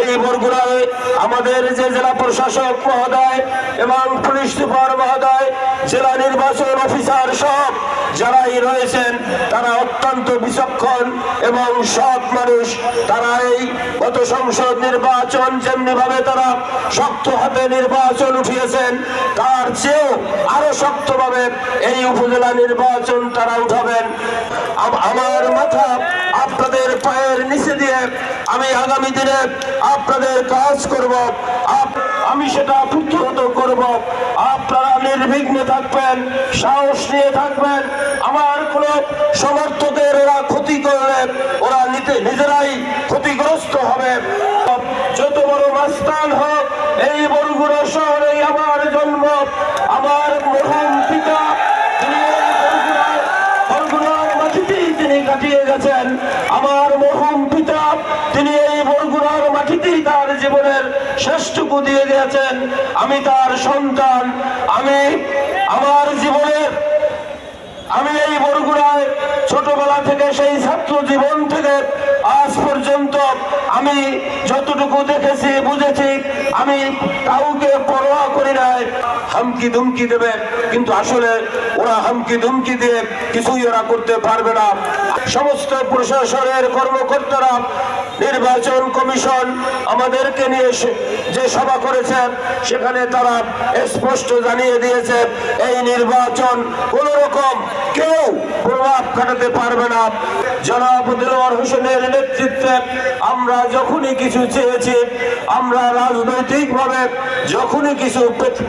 এই বরগুড়ায় আমাদের যে জেলা প্রশাসক মহোদয় এবং পুলিশ সুপার মহোদয়, জেলা নির্বাচন অফিসার সব যারাই রয়েছেন, তারা অত্যন্ত বিচক্ষণ এবং সৎ মানুষ। তারা এই গত সংসদ নির্বাচন যেমনি ভাবে তারা শক্ত হাতে নির্বাচন উঠিয়েছেন, তার চেয়েও আরও শক্তভাবে এই উপজেলা নির্বাচন তারা উঠাবেন। আমার মাথা আপনাদের পায়ের নিচে দিয়ে আমি আগামী দিনে আপনাদের কাজ করব। আমি সেটা প্রতিহত করব। আপনারা নির্বিঘ্নে থাকবেন, সাহস নিয়ে থাকবেন। আমার কোন সমর্থকের ওরা ক্ষতি করলে ওরা নিতে নিজেরাই ক্ষতিগ্রস্ত হবে। যত বড় মাস্তান হোক, এই বরগুড়া শহরে আমার জন্ম আমার মরহুম পিতা তিনি এই বরগুড়ায় বরগুড়ার মাটিতেই তিনি কাটিয়ে গেছেন আমার মরহুম পিতা তিনি এই বরগুড়ার মাটিতেই তার জীবনের শেষটুকু দিয়ে গেছেন আমি তার সন্তান। আমি আমার জীবনের, আমি এই বরগুড়ায় ছোটবেলা থেকে সেই ছাত্র জীবন থেকে আজ পর্যন্ত আমি যতটুকু দেখেছি, বুঝেছি, আমি কাউকে পরোয়া করি নাই। হামকি ধুমকি দেবে, কিন্তু আসলে ওরা হামকি ধুমকি দিয়ে কিছুই ওরা করতে পারবে না। সমস্ত প্রশাসনের কর্মকর্তারা নির্বাচন কমিশন আমাদেরকে নিয়ে যে সভা করেছেন, সেখানে তারা স্পষ্ট জানিয়ে দিয়েছে, এই নির্বাচন কোন রকম কেউ প্রভাব খাটাতে পারবে না। জনাব দিলওয়ার হোসেনের নেতৃত্বে আমরা যখনই কিছু চেয়েছি, আমরা রাজনৈতিক ভাবে যখনই কিছু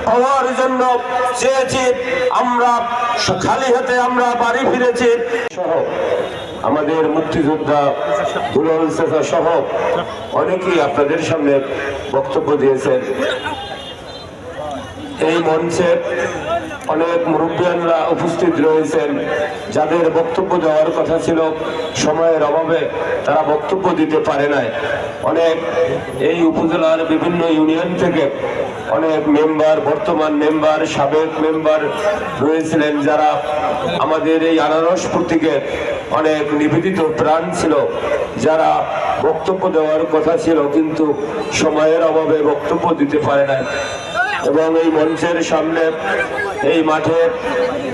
পাওয়ার জন্য চেয়েছি, আমরা খালি হাতে আমরা বাড়ি ফিরেছি। সহ, আমাদের মুক্তিযোদ্ধা দুলাল সহ অনেকেই আপনাদের সামনে বক্তব্য দিয়েছেন। এই মঞ্চে অনেক মুরব্বিয়ানরা উপস্থিত রয়েছেন, যাদের বক্তব্য দেওয়ার কথা ছিল, সময়ের অভাবে তারা বক্তব্য দিতে পারে নাই। অনেক এই উপজেলার বিভিন্ন ইউনিয়ন থেকে অনেক মেম্বার, বর্তমান মেম্বার, সাবেক মেম্বার রয়েছিলেন, যারা আমাদের এই আনারস প্রতীকের অনেক নিবেদিত প্রাণ ছিল, যারা বক্তব্য দেওয়ার কথা ছিল, কিন্তু সময়ের অভাবে বক্তব্য দিতে পারে নাই। এবং এই মঞ্চের সামনে এই মাঠে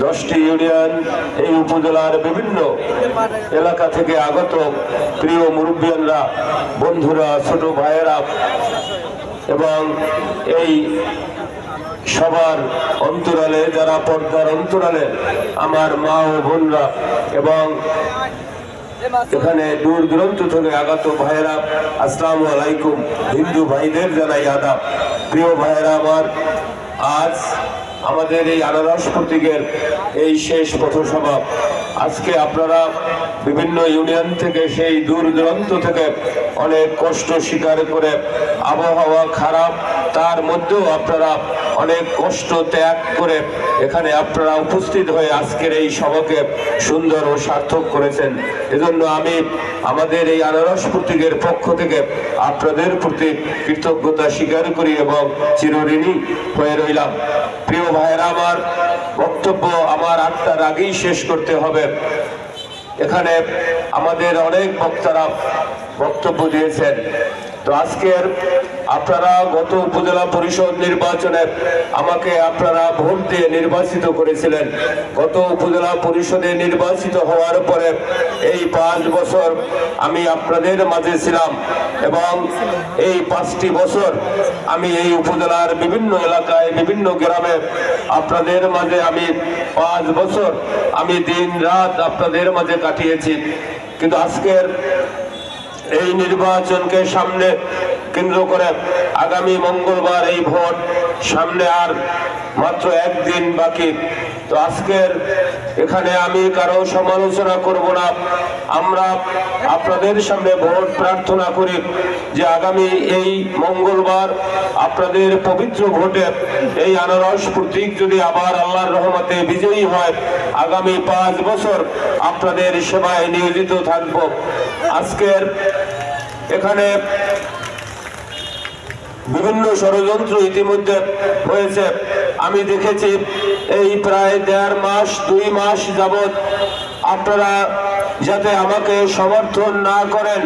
দশটি ইউনিয়ন, এই উপজেলার বিভিন্ন এলাকা থেকে আগত প্রিয় মুরব্বিয়ানরা, বন্ধুরা, ছোট ভাইয়েরা এবং এই সবার অন্তরালে, যারা পর্দার অন্তরালে আমার মা ও বোনরা এবং এখানে দূর দূরান্ত থেকে আগত ভাইয়েরা, আসসালামু আলাইকুম, হিন্দু ভাইদের জানাই আদাব। প্রিয় ভাইয়েরা আমার, আজ আমাদের এই আনারস প্রতীকের এই শেষ পথসভা। আজকে আপনারা বিভিন্ন ইউনিয়ন থেকে, সেই দূর দূরান্ত থেকে অনেক কষ্ট স্বীকার করে আবহাওয়া খারাপ, তার মধ্যেও আপনারা অনেক কষ্ট ত্যাগ করে এখানে আপনারা উপস্থিত হয়ে আজকের এই সভাকে সুন্দর ও সার্থক করেছেন। এজন্য আমি আমাদের এই আনারস প্রতীকের পক্ষ থেকে আপনাদের প্রতি কৃতজ্ঞতা স্বীকার করি এবং চিরঋণী হয়ে রইলাম। প্রিয় ভাইয়েরা, আমার বক্তব্য আমার আটটার আগেই শেষ করতে হবে। এখানে আমাদের অনেক বক্তারা বক্তব্য দিয়েছেন। তো আজকের আপনারা গত উপজেলা পরিষদ নির্বাচনে আমাকে আপনারা ভোট দিয়ে নির্বাচিত করেছিলেন। গত উপজেলা পরিষদে নির্বাচিত হওয়ার পরে এই পাঁচ বছর আমি আপনাদের মাঝে ছিলাম এবং এই পাঁচটি বছর আমি এই উপজেলার বিভিন্ন এলাকায়, বিভিন্ন গ্রামে আপনাদের মাঝে আমি পাঁচ বছর আমি দিন রাত আপনাদের মাঝে কাটিয়েছি। কিন্তু আজকের এই নির্বাচনকে সামনে কেন্দ্র করে আগামী মঙ্গলবার এই ভোট। সামনে আর মাত্র একদিন বাকি। তো আজকের এখানে আমি কারও সমালোচনা করব না। আমরা আপনাদের সামনে ভোট প্রার্থনা করি যে আগামী এই মঙ্গলবার আপনাদের পবিত্র ভোটে এই আনারস প্রতীক যদি আবার আল্লাহর রহমতে বিজয়ী হয়, আগামী পাঁচ বছর আপনাদের সেবায় নিয়োজিত থাকব। আজকের এখানে বিভিন্ন ষড়যন্ত্র ইতিমধ্যে হয়েছে। আমি দেখেছি এই প্রায় দেড় মাস, দুই মাস যাবৎ আপনারা যাতে আমাকে সমর্থন না করেন,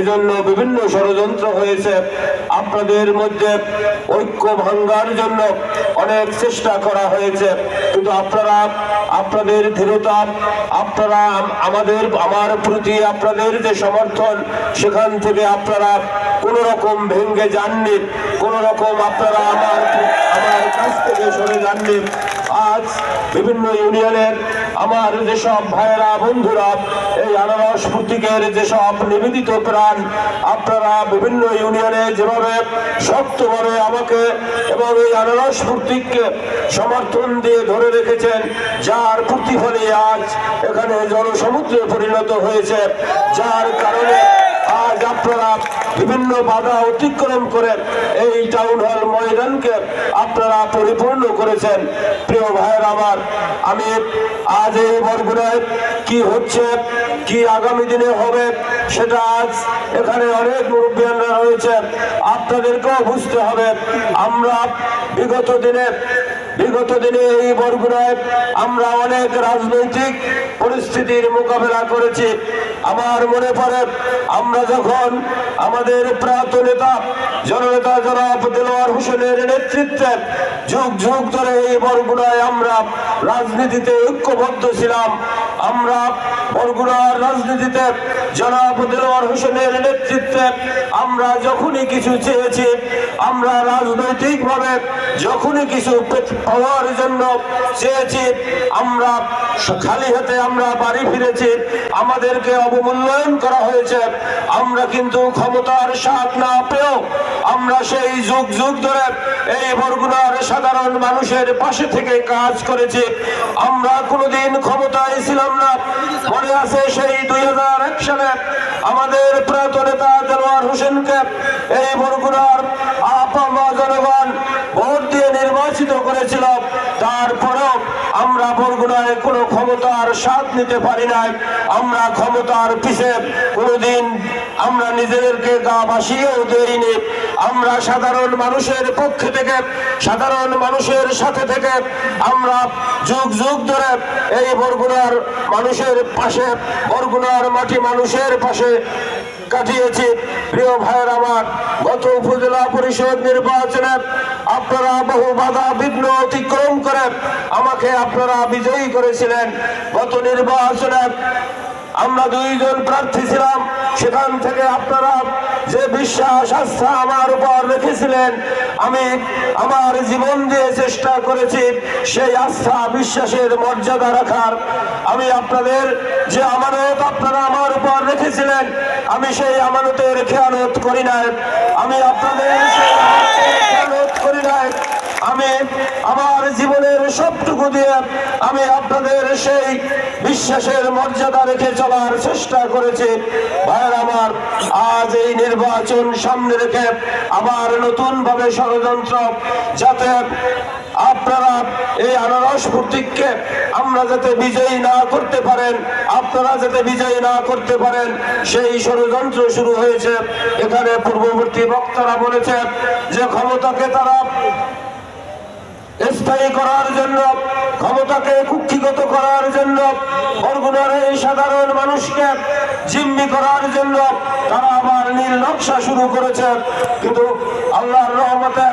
এজন্য বিভিন্ন ষড়যন্ত্র হয়েছে। আপনাদের মধ্যে ঐক্য ভাঙ্গার জন্য অনেক চেষ্টা করা হয়েছে। কিন্তু আপনারা, আপনাদের দৃঢ়তা, আপনারা আমাদের, আমার প্রতি আপনাদের যে সমর্থন, সেখান থেকে আপনারা কোনো রকম ভেঙ্গে যাননি কোনো রকম আপনারা আমার আমার কাছ থেকে সরে যাননি। আজ বিভিন্ন ইউনিয়নের আমার যেসব ভাইয়েরা, বন্ধুরা, এই আনারস প্রতীকের যেসব নিবেদিত প্রাণ, আপনারা বিভিন্ন ইউনিয়নে যেভাবে শক্তভাবে আমাকে এবং এই আনারস প্রতীককে সমর্থন দিয়ে ধরে রেখেছেন, যার প্রতিফলে আজ এখানে জনসমুদ্রে পরিণত হয়েছে, যার কারণে আপনারা বিভিন্ন বাধা অতিক্রম করে এই টাউন হল ময়দানকে আপনারা পরিপূর্ণ করেছেন। প্রিয় ভাইয়ের আমার, আমি আজ এই বরগুনায় কি হচ্ছে, কি আগামী দিনে হবে সেটা আজ এখানে অনেক মুরব্বীরা রয়েছে। আপনাদেরকেও বুঝতে হবে। আমরা বিগত দিনে বিগত দিনে এই বরগুনায় আমরা অনেক রাজনৈতিক পরিস্থিতির মোকাবেলা করেছি। আমার মনে পড়ে, আমরা যখন আমাদের প্রাত নেতা, জননেতা জনাব দেলোয়ার হোসেনের নেতৃত্বে যুগ যুগ ধরে এই বরগুনায় আমরা রাজনীতিতে ঐক্যবদ্ধ ছিলাম, আমরা বরগুনার রাজনীতিতে জনাব দেলোয়ার হোসেনের নেতৃত্বে আমরা যখনই কিছু চেয়েছি, আমরা রাজনৈতিকভাবে যখনই কিছু পাওয়ার জন্য চেয়েছি, আমরা খালি হাতে আমরা বাড়ি ফিরেছি, আমাদেরকে অবমূল্যায়ন করা হয়েছে। আমরা কিন্তু ক্ষমতার স্বাদ না পেয়েও আমরা সেই যুগ যুগ ধরে এই বরগুনার সাধারণ মানুষের পাশে থেকে কাজ করেছি। আমরা কোনোদিন ক্ষমতায় ছিলাম না। মনে আছে সেই দুই হাজার এক সালে আমাদের প্রাত নেতা দেলোয়ার হোসেনকে এই বরগুনার আপামা জনগণ ভোট দিয়ে নির্বাচিত করেছিল। তারপরেও আমরা বরগুনায় কোনো ক্ষমতার স্বাদ নিতে পারি নাই। আমরা ক্ষমতার পিছে কোনোদিন আমরা নিজেদেরকে গা ভাসিয়েও দেইনি। আমরা সাধারণ মানুষের পক্ষে থেকে, সাধারণ মানুষের সাথে থেকে আমরা যুগ যুগ ধরে এই বরগুনার মানুষের পাশে, বরগুনার মাটি মানুষের পাশে কাটিয়েছি। প্রিয় ভাইয়ের আমার, গত উপজেলা পরিষদ নির্বাচনে আপনারা বহু বাধা বিঘ্ন অতিক্রম করে আমাকে আপনারা বিজয়ী করেছিলেন। গত নির্বাচনে আমরা দুইজন প্রার্থী ছিলাম। সেখান থেকে আপনারা যে বিশ্বাস, আস্থা আমার উপর রেখেছিলেন, আমি আমার জীবন দিয়ে চেষ্টা করেছি সেই আস্থা, বিশ্বাসের মর্যাদা রাখার। আমি আপনাদের যে আমানত আপনারা রেখেছিলেন আমি সেই আমানতের খেয়ানত করি নাই। আমি আপনাদের করি নাই। আমি আমার জীবনের সবটুকু দিয়ে আমি আপনাদের সেই বিশ্বাসের মর্যাদা রেখে চলার চেষ্টা করেছি। ভাইয়ের আমার, আজ এই নির্বাচন সামনে রেখে আবার নতুন ভাবে ষড়যন্ত্র যাতে আপনারা এই আনারস প্রতীককে আমরা যাতে বিজয়ী না করতে পারেন, আপনারা যাতে বিজয়ী না করতে পারেন, সেই ষড়যন্ত্র শুরু হয়েছে। এখানে পূর্ববর্তী বক্তারা বলেছে যে ক্ষমতাকে তারা স্থায়ী করার জন্য, ক্ষমতাকে কুক্ষিগত করার জন্য এই সাধারণ মানুষকে জিম্মি করার জন্য তারা আবার নীল নকশা শুরু করেছে। কিন্তু আল্লাহর রহমতে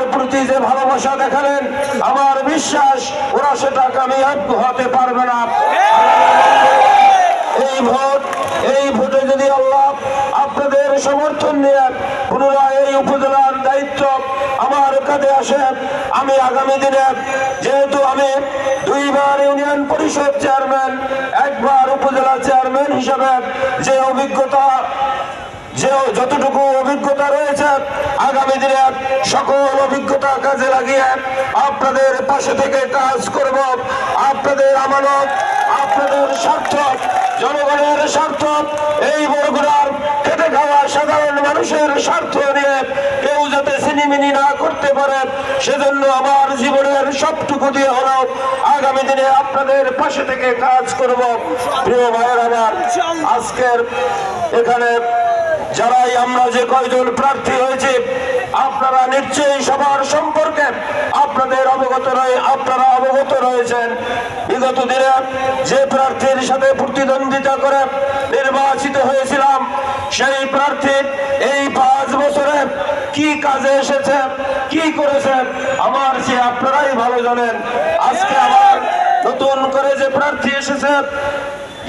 আমার প্রতি যে ভালোবাসা দেখালেন, আমার বিশ্বাস ওরা সেটা কামিয়াব হতে পারবে না। এই ভোট, এই ভোটে যদি আল্লাহ আপনাদের সমর্থন নিয়ে পুনরায় এই উপজেলার দায়িত্ব আমার কাঁধে আসে, আমি আগামী দিনে যেহেতু আমি দুইবার ইউনিয়ন পরিষদ চেয়ারম্যান, একবার উপজেলা চেয়ারম্যান হিসাবে যে অভিজ্ঞতা, যে যতটুকু অভিজ্ঞতা আগামী দিনে সকল অভিজ্ঞতা কাজে লাগিয়ে আপনাদের পাশে থেকে কাজ করব। আপনাদের আমানত, আপনাদের স্বার্থ, জনগণের স্বার্থ, এই বরগুনার খেটে খাওয়া সাধারণ মানুষের স্বার্থ নিয়ে কেউ যাতে সিনিমিনি না করতে পারে, সেজন্য আমার জীবনের সবটুকু দিয়ে হলো আগামী দিনে আপনাদের পাশে থেকে কাজ করব। প্রিয় ভাইয়ের আমার আজকের এখানে যারাই আমরা যে কয়জন প্রার্থী হয়েছে, আপনারা নিশ্চয়ই সবার সম্পর্কে আপনাদের অবগত রয়ে আপনারা অবগত রয়েছেন। বিগত দিনে যে প্রার্থীর সাথে প্রতিদ্বন্দ্বিতা করে নির্বাচিত হয়েছিলাম, সেই প্রার্থী এই পাঁচ বছরে কি কাজে এসেছে, কি করেছে, আমার সে আপনারাই ভালো জানেন। আজকে আবার নতুন করে যে প্রার্থী এসেছে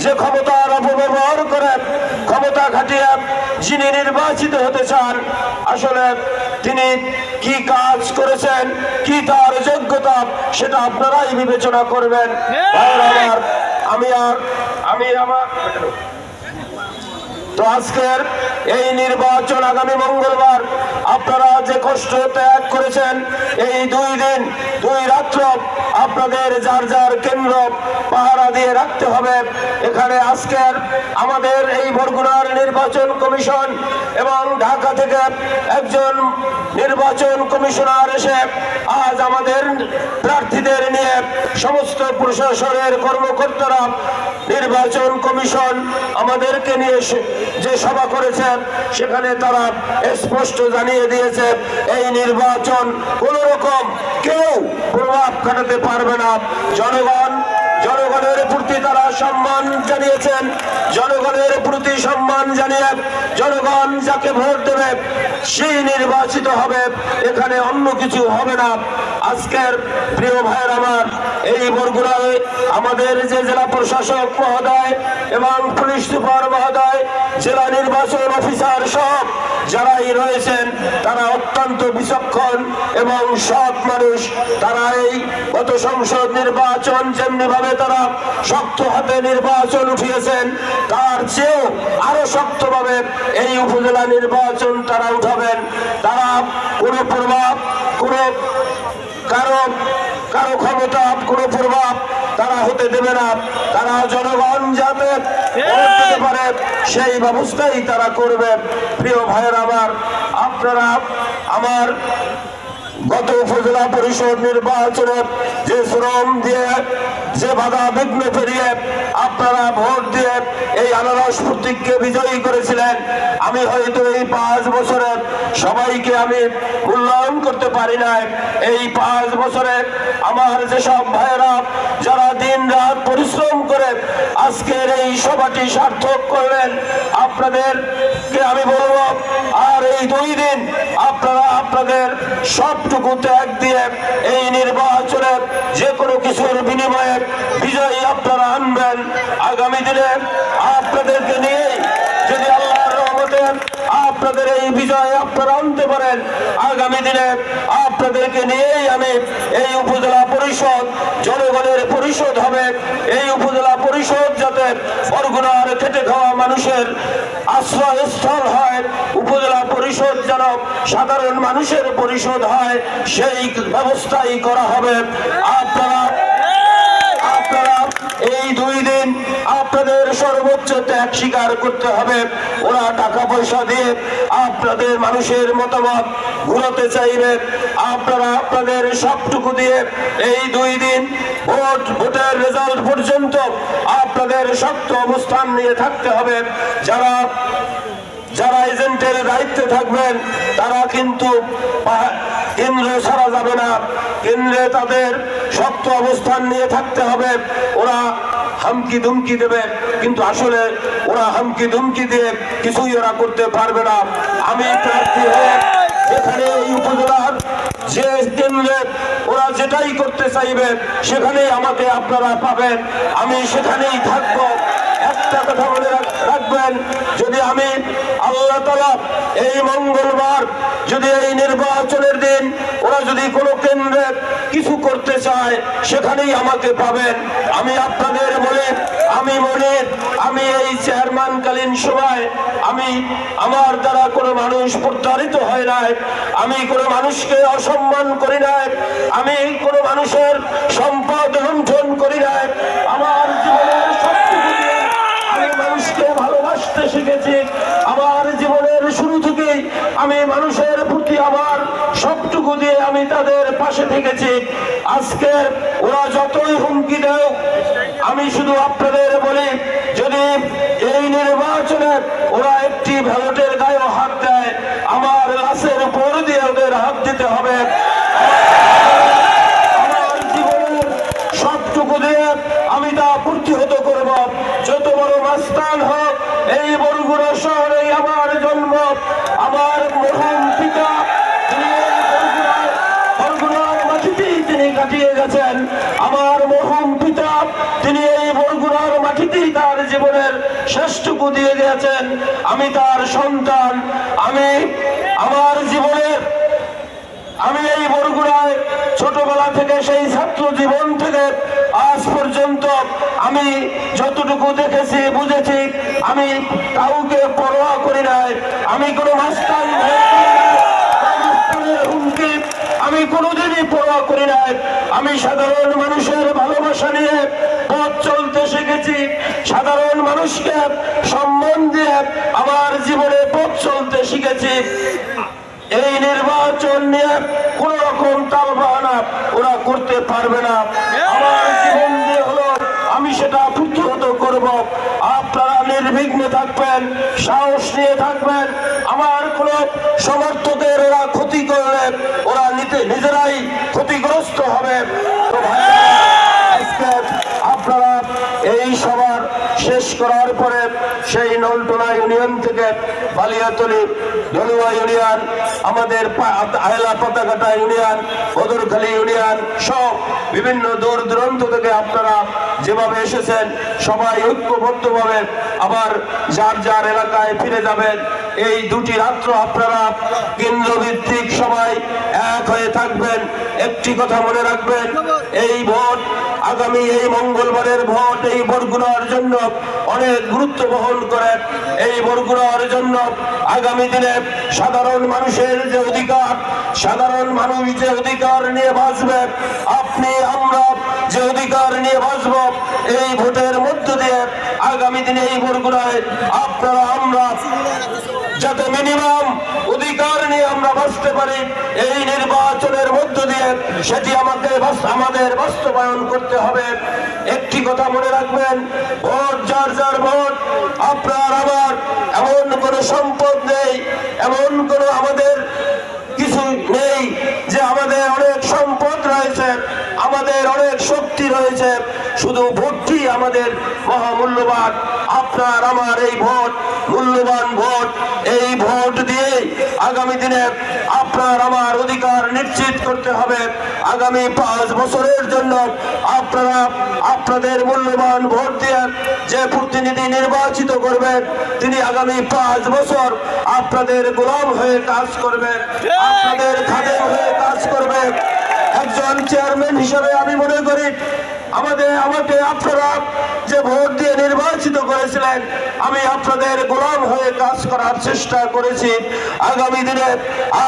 যে ক্ষমতার অপব্যবহার করেন ক্ষমতা খাটিয়ে যিনি নির্বাচিত হতে চান আসলে তিনি কি কাজ করেছেন কি তার যোগ্যতা সেটা আপনারাই বিবেচনা করবেন। ভাইয়েরা আমি আর আমি আমার তো আজকের এই নির্বাচন আগামী মঙ্গলবার আপনারা যে কষ্ট ত্যাগ করেছেন, এই দুই দিন, দুই রাত্র আপনাদের যার যার কেন্দ্র পাহারা দিয়ে রাখতে হবে। এখানে আজকের আমাদের এই বরগুনার নির্বাচন কমিশন এবং ঢাকা থেকে একজন নির্বাচন কমিশনার এসে আজ আমাদের প্রার্থীদের নিয়ে সমস্ত প্রশাসনের কর্মকর্তারা নির্বাচন কমিশন আমাদেরকে নিয়ে যে সভা করেছেন, সেখানে তারা স্পষ্ট জানিয়ে দিয়েছে, এই নির্বাচন কোন রকম কেউ প্রভাব খাটাতে পারবে না। জনগণ, জনগণের প্রতি তারা সম্মান জানিয়েছেন, জনগণের প্রতি সম্মান জানিয়ে জনগণ যাকে ভোট দেবে সেই নির্বাচিত হবে। এখানে অন্য কিছু হবে না। আজকের প্রিয় ভাইয়ের আমার, এই বরগুড়ায় আমাদের যে জেলা প্রশাসক মহোদয় এবং পুলিশ সুপার মহোদয়, জেলা নির্বাচন অফিসার সব যারাই রয়েছেন, তারা অত্যন্ত বিচক্ষণ এবং সৎ মানুষ। তারা এই গত সংসদ নির্বাচন যেমনি ভাবে তারা শক্ত হাতে নির্বাচন উঠিয়েছেন, তার চেয়েও আরও শক্তভাবে এই উপজেলা নির্বাচন তারা উঠাবেন। তারা কোনো প্রভাব, কোনো কারও কারও ক্ষমতা কোনো প্রভাব তারা হতে দেবে না। তারা জনগণ যাতে দিতে পারে সেই ব্যবস্থাই তারা করবে। প্রিয় ভাইয়ের আমার আপনারা আমার গত উপজেলা পরিষদ নির্বাচনে যে শ্রম দিয়ে যে বাধা বিঘ্ন পেরিয়ে আপনারা ভোট দিয়ে এই আনারস প্রতীককে বিজয়ী করেছিলেন। আমি হয়তো এই পাঁচ বছরে সবাইকে আমি মূল্যায়ন করতে পারি নাই। এই পাঁচ বছরে আমার যেসব ভাইয়েরা, যারা দিন রাত পরিশ্রম করে আজকের এই সভাটি সার্থক করলেন, আপনাদেরকে আমি বলব, আর এই দুই দিন আপনারা আপনাদের সবটুকু ত্যাগ দিয়ে এই নির্বাচনে যে কোনো কিছুর বিনিময়ে বিজয়ী আপনারা আনবেন। আগামী দিনে আপনাদেরকে নিয়ে যদি আল্লাহর রহমতে আপনাদের এই বিজয় আপনারা আনতে পারেন, আগামী দিনে আপনাদেরকে নিয়েই আমি এই উপজেলা পরিষদ, জনগণের পরিষদ হবে। এই উপজেলা পরিষদ যাতে বরগুনার খেটে খাওয়া মানুষের আশ্রয়স্থল হয়, উপজেলা পরিষদ যেন সাধারণ মানুষের পরিষদ হয়, সেই ব্যবস্থাই করা হবে। আপনারা আপনারা এই দুই দিন আপনাদের সর্বোচ্চ ত্যাগ স্বীকার করতে হবে। ওরা টাকা পয়সা দিয়ে আপনাদের মানুষের মতামত ঘুরাতে চাইবে। আপনারা আপনাদের সবটুকু দিয়ে এই দুই দিন ভোট, ভোটের রেজাল্ট পর্যন্ত আপনাদের শক্ত অবস্থান নিয়ে থাকতে হবে। যারা যারা এজেন্টের দায়িত্বে থাকবেন, তারা কিন্তু কেন্দ্র ছাড়া যাবে না। কেন্দ্রে তাদের শক্ত অবস্থান নিয়ে থাকতে হবে। ওরা হামকি ধুমকি দেবে, কিন্তু আসলে ওরা হামকি ধুমকি দিয়ে কিছুই ওরা করতে পারবে না। আমি প্রার্থী হয়ে যেখানে এই উপজেলার যে কেন্দ্রে ওরা যেটাই করতে চাইবে, সেখানেই আমাকে আপনারা পাবেন। আমি সেখানেই থাকব। একটা কথা রাখ- রাখবেন, যদি আমি আল্লাহ তালা এই মঙ্গলবার, যদি এই নির্বাচনের দিন ওরা যদি কোনো কেন্দ্রে কিছু করতে চায়, সেখানেই আমাকে পাবেন। আমি আপনাদের বলে, আমি মনে আমি এই চেয়ারম্যানকালীন সময় আমি আমার দ্বারা কোনো মানুষ প্রতারিত হয় নাই, আমি কোনো মানুষকে অসম্মান করি নাই, আমি কোনো মানুষের সম্পদ লুণ্ঠন করি নাই, আমার জীবনের সবটুকু দিয়ে আমি মানুষকে ভালোবাসতে শিখেছি। আমার জীবনের শুরু থেকেই আমি মানুষের প্রতি আমার সবটুকু দিয়ে আমি তাদের পাশে থেকেছি। আজকে ওরা যতই হুমকি দেয় আমি শুধু আপনাদের বলি, যদি এই নির্বাচনে ওরা একটি ব্যালটের গায়ে হাত দেয়, আমার লাশের উপর দিয়ে ওদের তার সন্তান, আমি আমার জীবনের, আমি এই বরগুড়ায় ছোটবেলা থেকে সেই ছাত্র জীবন থেকে আজ পর্যন্ত আমি যতটুকু দেখেছি, বুঝেছি, আমি কাউকে পরোয়া করি নাই, আমি কোনো মাস্টারের হুমকি, আমি কোনোদিনই পরোয়া করি নাই। আমি সাধারণ মানুষের ভালোবাসা নিয়ে পথ চলতে শিখেছি। সাধারণ মানুষকে সম্মান দিয়ে আমার জীবনে পথ চলতে শিখেছি। এই নির্বাচন নিয়ে কোন রকম তালবাহানা ওরা করতে পারবে না। আমার জীবন দিয়ে হলো আমি সেটা প্রতিহত করব। আপনারা নির্বিঘ্নে থাকবেন, সাহস নিয়ে থাকবেন। আমার কোন সমর্থকের ওরা ক্ষতি করলে ওরা নিতে নিজেরাই ক্ষতিগ্রস্ত হবে তো ভাইরা, আজকে আপনারা এই সবার শেষ করার পরে সেই নলটোলা ইউনিয়ন থেকে বালিয়াতলি ধনুয়া ইউনিয়ন, আমাদের আয়লা পাতাকাটা ইউনিয়ন, বদরখালী ইউনিয়ন সব বিভিন্ন দূর দূরান্ত থেকে আপনারা যেভাবে এসেছেন, সবাই ঐক্যবদ্ধভাবে আবার যার যার এলাকায় ফিরে যাবেন। এই দুটি রাত্র আপনারা কেন্দ্রভিত্তিক সবাই এক হয়ে থাকবেন। একটি কথা মনে রাখবেন, এই ভোট আগামী এই মঙ্গলবারের ভোট, এই বরগুনার জন্য অনেক গুরুত্ব বহন করে এই বরগুনার জন্য আগামী দিনে সাধারণ মানুষের যে অধিকার, সাধারণ মানুষ যে অধিকার নিয়ে বাঁচবে, আপনি, আমরা যে অধিকার নিয়ে বাঁচব, এই ভোটের মধ্য দিয়ে আগামী দিনে এই বরগুনায় আপনারা, আমরা যাতে মিনিমাম অধিকার নিয়ে আমরা বাঁচতে পারি, এই নির্বাচনের সেটি আমাদের আমাদের বাস্তবায়ন করতে হবে। একটি কথা মনে রাখবেন, ভোট, যার যার ভোট, আপনার আমার, এমন কোনো সম্পদ নেই, এমন কোনো আমাদের কিছু নেই যে আমাদের অনেক সম্পদ রয়েছে, আমাদের অনেক শক্তি রয়েছে। শুধু ভোটটি আমাদের মহামূল্যবান আপনার আমার এই ভোট, মূল্যবান ভোট, এই ভোট দিয়ে আগামী দিনে আপনার আমার অধিকার নিশ্চিত করতে হবে। আগামী পাঁচ বছরের জন্য আপনারা আপনাদের মূল্যবান ভোট দিয়ে যে প্রতিনিধি নির্বাচিত করবেন, তিনি আগামী পাঁচ বছর আপনাদের গোলাম হয়ে কাজ করবেন, আপনাদের খাদে হয়ে কাজ করবেন। একজন চেয়ারম্যান হিসেবে আমি মনে করি আমাদের আমাকে আপনারা যে ভোট দিয়ে নির্বাচিত করেছিলেন, আমি আপনাদের গোলাম হয়ে কাজ করার চেষ্টা করেছি। আগামী দিনে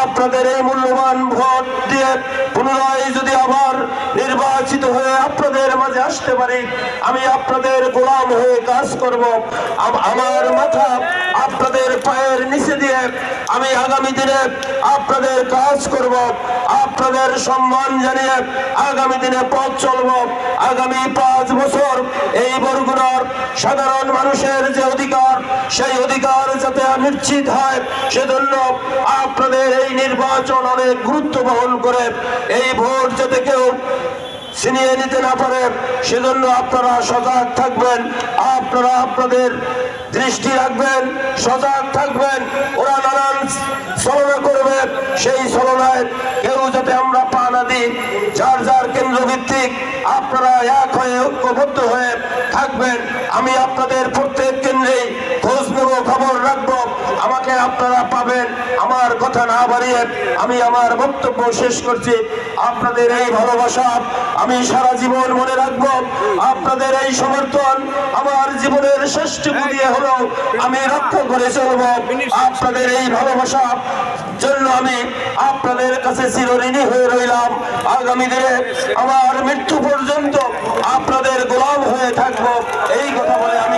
আপনাদের এই মূল্যবান ভোট দিয়ে পুনরায় যদি আবার নির্বাচিত হয়ে আপনাদের মাঝে আসতে পারি, আমি আপনাদের গোলাম হয়ে কাজ করব। আমার মাথা আপনাদের পায়ের নিচে দিয়ে আমি আগামী দিনে আপনাদের কাজ করব, আপনাদের সম্মান জানিয়ে আগামী দিনে পথ চলব। আগামী পাঁচ বছর এই বরগুনার সাধারণ মানুষের যে অধিকার, সেই অধিকার যাতে নিশ্চিত হয়, সেজন্য আপনাদের এই নির্বাচন অনেক গুরুত্ব বহন করে এই ভোট যাতে কেউ ছিনিয়ে নিতে না পারে, সেজন্য আপনারা সজাগ থাকবেন, আপনারা আপনাদের দৃষ্টি রাখবেন, সজাগ থাকবেন, ওরা নানান ছলনা করবে, সেই ছলনায় কেউ যাতে আমরা পা না দিই, যার যার কেন্দ্র ভিত্তিক আপনারা এক হয়ে ঐক্যবদ্ধ হয়ে থাকবেন। আমি আপনাদের প্রত্যেক কেন্দ্রে খোঁজ নেব খবর রাখব, আমাকে আপনারা পাবেন। আমার কথা না বাড়িয়ে আমি আমার বক্তব্য শেষ করছি। আপনাদের এই ভালোবাসা আমি সারা জীবন মনে রাখব। আপনাদের এই সমর্থন আমার জীবনের শ্রেষ্ঠ দিয়ে হলেও আমি রক্ষা করে চলব। আপনাদের এই ভালোবাসা জন্য আমি আপনাদের কাছে চিরঋণী হয়ে রইলাম। আগামী দিনে আমার মৃত্যু পর্যন্ত আপনাদের গোলাম হয়ে থাকব। এই কথা বলে আমি